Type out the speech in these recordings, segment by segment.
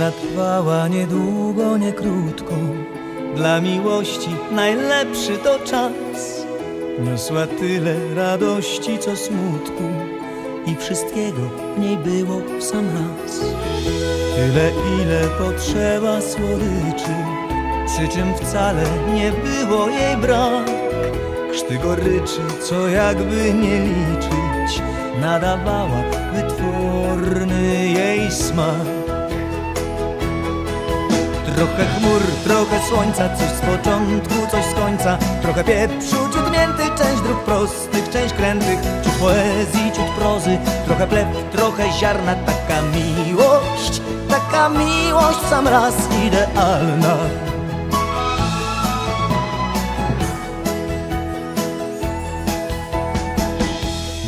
Ona trwała niedługo, nie krótko. Dla miłości najlepszy to czas. Niosła tyle radości, co smutku i wszystkiego w niej było w sam raz. Tyle, ile potrzeba słodyczy, przy czym wcale nie było jej brak. Krzty goryczy, co jakby nie liczyć, nadawała wytworny jej smak. Trochę chmur, trochę słońca, coś z początku, coś z końca. Trochę pieprzu, ciut mięty, część dróg prostych, część krętych Ciut poezji, ciut prozy, trochę plew, trochę ziarna Taka miłość, taka miłość sam raz idealna.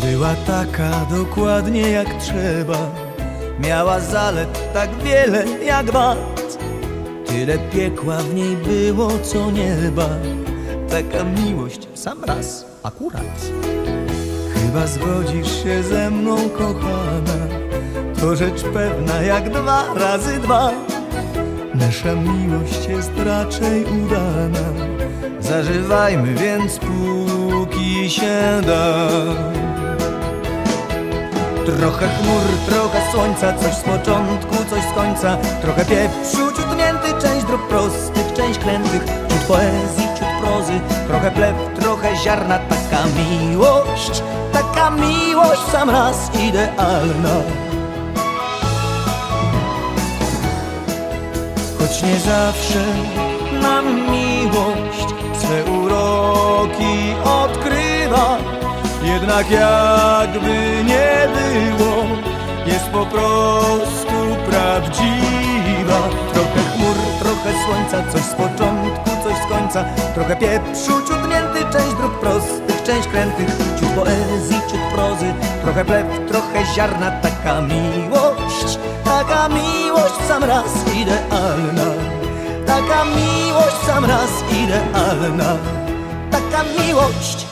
Była taka dokładnie jak trzeba. Miała zalet tak wiele jak wad Tyle piekła w niej było co nieba. Taka miłość w sam raz akurat. Chyba zgodzisz się ze mną kochana. To rzecz pewna jak dwa razy dwa. Nasza miłość jest raczej udana. Zażywajmy więc póki się da. Trochę chmur, trochę słońca, coś z początku, coś z końca. Trochę pieprzu, ciut dróg prostych, część krętych Ciut poezji, ciut prozy, trochę plew, trochę ziarna Taka miłość, taka miłość sam raz idealna. Choć nie zawsze nam miłość swe uroki odkrywa jednak jakby nie było Jest po prostu prawdziwa słońca Coś z początku, coś z końca. Trochę pieprzu, ciut mięty Część dróg prostych, część krętych Ciut poezji, ciut prozy. Trochę plew, trochę ziarna Taka miłość, taka miłość sam raz idealna. Taka miłość sam raz idealna. Taka miłość